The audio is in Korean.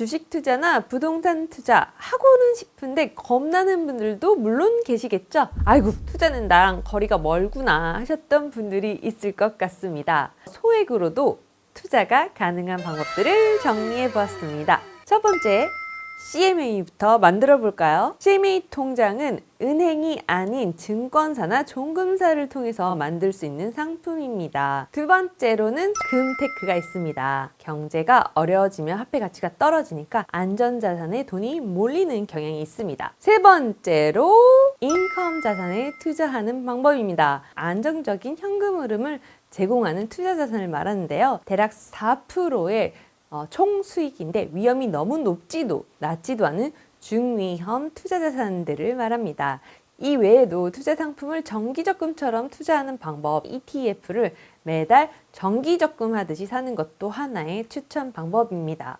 주식 투자나 부동산 투자 하고는 싶은데 겁나는 분들도 물론 계시겠죠. 아이고, 투자는 나랑 거리가 멀구나 하셨던 분들이 있을 것 같습니다. 소액으로도 투자가 가능한 방법들을 정리해 보았습니다. 첫 번째, CMA부터 만들어 볼까요? CMA 통장은 은행이 아닌 증권사나 종금사를 통해서 만들 수 있는 상품입니다. 두 번째로는 금테크가 있습니다. 경제가 어려워지면 화폐 가치가 떨어지니까 안전자산에 돈이 몰리는 경향이 있습니다. 세 번째로 인컴 자산에 투자하는 방법입니다. 안정적인 현금 흐름을 제공하는 투자 자산을 말하는데요. 대략 4%의 어, 총 수익인데 위험이 너무 높지도 낮지도 않은 중위험 투자 자산들을 말합니다. 이 외에도 투자 상품을 정기적금처럼 투자하는 방법 ETF를 매달 정기적금 하듯이 사는 것도 하나의 추천 방법입니다.